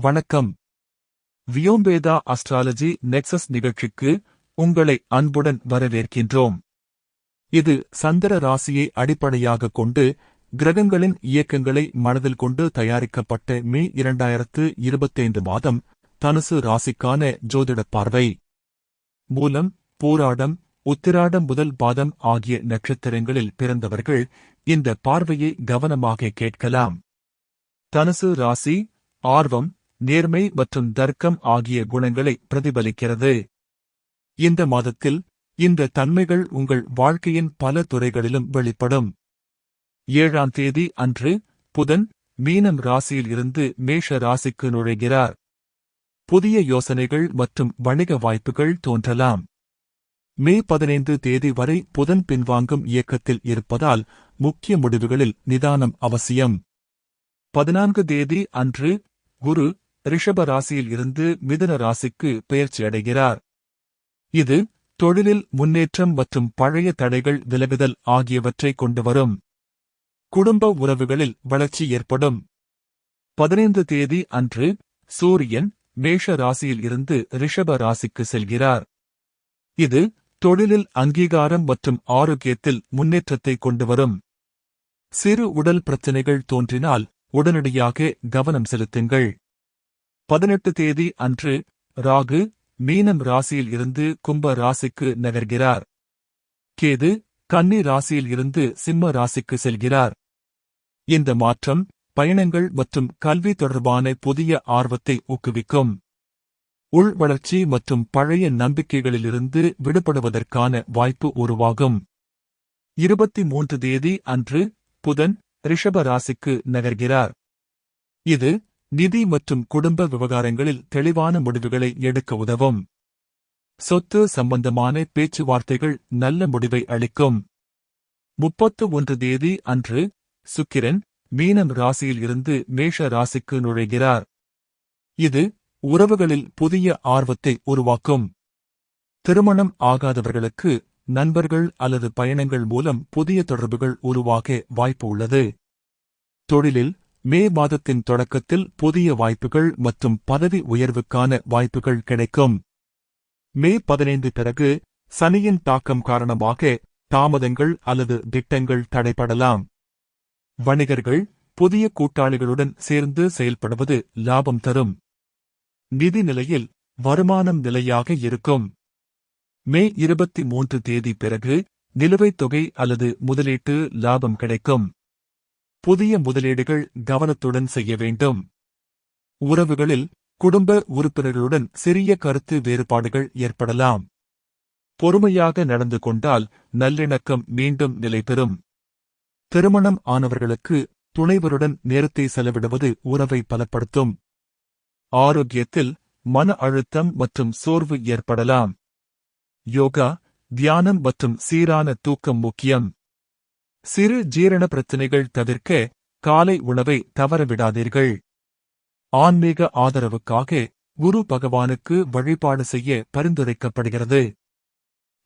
வணக்கம். வியோம்பேதா astrology nexus நிகழ்ச்சிக்கு உங்களை அன்புடன் வரவேற்கின்றோம். இது சந்திர ராசியை அடிப்படையாகக் கொண்டு கிரகங்களின் இயக்கங்களை மனதில் கொண்டு தயாரிக்கப்பட்ட மே இரண்டாயிரத்து இருபத்தைந்து மாதம் தனுசு ராசிக்கான ஜோதிடப் பார்வை. மூலம் பூராடம் உத்திராடம் முதல் பாதம் ஆகிய நட்சத்திரங்களில் பிறந்தவர்கள் இந்த பார்வையை கவனமாக கேட்கலாம். தனுசு ராசி ஆர்வம் நேர்மை மற்றும் தர்க்கம் ஆகிய குணங்களை பிரதிபலிக்கிறது. இந்த மாதத்தில் இந்த தன்மைகள் உங்கள் வாழ்க்கையின் பல துறைகளிலும் வெளிப்படும். ஏழாம் தேதி அன்று புதன் மீனம் ராசியில் இருந்து மேஷ ராசிக்கு நுழைகிறார். புதிய யோசனைகள் மற்றும் வணிக வாய்ப்புகள் தோன்றலாம். மே பதினைந்து தேதி வரை புதன் பின்வாங்கும் இயக்கத்தில் இருப்பதால் முக்கிய முடிவுகளில் நிதானம் அவசியம். பதினான்கு தேதி அன்று குரு ரிஷப ராசியில் இருந்து மிதுன ராசிக்கு பெயர்ச்சியடைகிறார் இது தொழிலில் முன்னேற்றம் மற்றும் பழைய தடைகள் விலகுதல் ஆகியவற்றை கொண்டு வரும். குடும்ப உறவுகளில் வளர்ச்சி ஏற்படும். பதினைந்து தேதி அன்று சூரியன் மேஷ ராசியில் இருந்து ரிஷப ராசிக்கு செல்கிறார். இது தொழிலில் அங்கீகாரம் மற்றும் ஆரோக்கியத்தில் முன்னேற்றத்தை கொண்டு வரும். சிறு உடல் பிரச்சினைகள் தோன்றினால் உடனடியாக கவனம் செலுத்துங்கள். பதினெட்டு தேதி அன்று ராகு மீனம் ராசியில் இருந்து கும்ப ராசிக்கு நகர்கிறார். கேது கன்னி ராசியில் இருந்து சிம்ம ராசிக்கு செல்கிறார். இந்த மாற்றம் பயணங்கள் மற்றும் கல்வி தொடர்பான புதிய ஆர்வத்தை ஊக்குவிக்கும். உள் வளர்ச்சி மற்றும் பழைய நம்பிக்கைகளிலிருந்து விடுபடுவதற்கான வாய்ப்பு உருவாகும். இருபத்தி மூன்று தேதி அன்று புதன் ரிஷப ராசிக்கு நகர்கிறார். இது நிதி மற்றும் குடும்ப விவகாரங்களில் தெளிவான முடிவுகளை எடுக்க உதவும். சொத்து சம்பந்தமான பேச்சுவார்த்தைகள் நல்ல முடிவை அளிக்கும். முப்பத்து ஒன்று தேதி அன்று சுக்கிரன் மீனம் ராசியில் இருந்து மேஷ ராசிக்கு நுழைகிறார். இது உறவுகளில் புதிய ஆர்வத்தை உருவாக்கும். திருமணம் ஆகாதவர்களுக்கு நண்பர்கள் அல்லது பயணங்கள் மூலம் புதிய தொடர்புகள் உருவாக வாய்ப்பு உள்ளது. தொழிலில் மே மாதத்தின் தொடக்கத்தில் புதிய வாய்ப்புகள் மற்றும் பதவி உயர்வுக்கான வாய்ப்புகள் கிடைக்கும். மே பதினைந்து பிறகு சனியின் தாக்கம் காரணமாக தாமதங்கள் அல்லது திட்டங்கள் தடைபடலாம். வணிகர்கள் புதிய கூட்டாளிகளுடன் சேர்ந்து செயல்படுவது லாபம் தரும். நிதி நிலையில் வருமானம் நிலையாக இருக்கும். மே இருபத்தி மூன்று தேதி பிறகு நிலுவைத் தொகை அல்லது முதலீட்டு லாபம் கிடைக்கும். புதிய முதலீடுகள் கவனத்துடன் செய்ய வேண்டும். உறவுகளில் குடும்ப உறுப்பினர்களுடன் சிறிய கருத்து வேறுபாடுகள் ஏற்படலாம். பொறுமையாக நடந்து கொண்டால் நல்லிணக்கம் மீண்டும் நிலைபெறும். திருமணம் ஆனவர்களுக்கு துணைவருடன் நேரத்தை செலவிடுவது உறவை பலப்படுத்தும். ஆரோக்கியத்தில் மன அழுத்தம் மற்றும் சோர்வு ஏற்படலாம். யோகா தியானம் மற்றும் சீரான தூக்கம் முக்கியம். சிறு ஜீரண பிரச்சினைகள் தவிர்க்க காலை உணவை தவறவிடாதீர்கள். ஆன்மீக ஆதரவுக்காக குரு பகவானுக்கு வழிபாடு செய்ய பரிந்துரைக்கப்படுகிறது.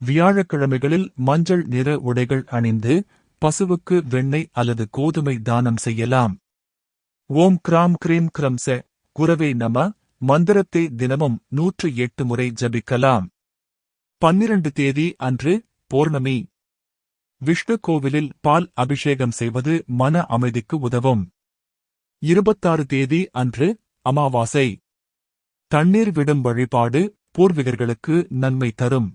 வியாழக்கிழமைகளில் மஞ்சள் நிற உடைகள் அணிந்து பசுவுக்கு வெண்ணெய் அல்லது கோதுமை தானம் செய்யலாம். ஓம் கிராம் கிரீம் கிரம்ச குரவே நம. மந்திரத்தை தினமும் நூற்று எட்டு முறை ஜபிக்கலாம். பன்னிரண்டு தேதி அன்று பௌர்ணமி. விஷ்ணு கோவிலில் பால் அபிஷேகம் செய்வது மன அமைதிக்கு உதவும். இருபத்தாறு தேதி அன்று அமாவாசை. தண்ணீர் விடும் வழிபாடு பூர்வீகர்களுக்கு நன்மை தரும்.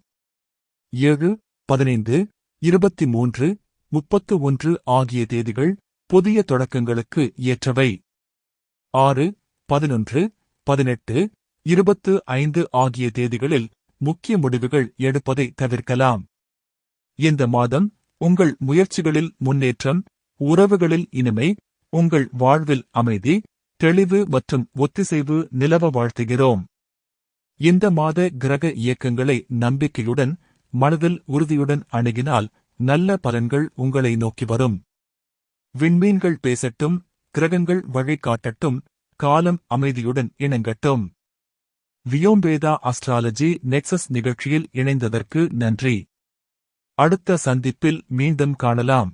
ஏழு பதினைந்து இருபத்தி மூன்று முப்பத்து ஒன்று ஆகிய தேதிகள் புதிய தொடக்கங்களுக்கு ஏற்றவை. ஆறு பதினொன்று பதினெட்டு இருபத்து ஐந்து ஆகிய தேதிகளில் முக்கிய முடிவுகள் எடுப்பதை தவிர்க்கலாம். இந்த மாதம் உங்கள் முயற்சிகளில் முன்னேற்றம் உறவுகளில் இனிமை உங்கள் வாழ்வில் அமைதி தெளிவு மற்றும் ஒத்திசைவு நிலவ வாழ்த்துகிறோம். இந்த மாத கிரக இயக்கங்களை நம்பிக்கையுடன் மனதில் உறுதியுடன் அணுகினால் நல்ல பலன்கள் உங்களை நோக்கி வரும். விண்மீன்கள் பேசட்டும் கிரகங்கள் வழிகாட்டட்டும் காலம் அமைதியுடன் இணங்கட்டும். வியோம்பேதா அஸ்ட்ராலஜி நெக்சஸ் நிகழ்ச்சியில் இணைந்ததற்கு நன்றி. அடுத்த சந்திப்பில் மீண்டும் காணலாம்.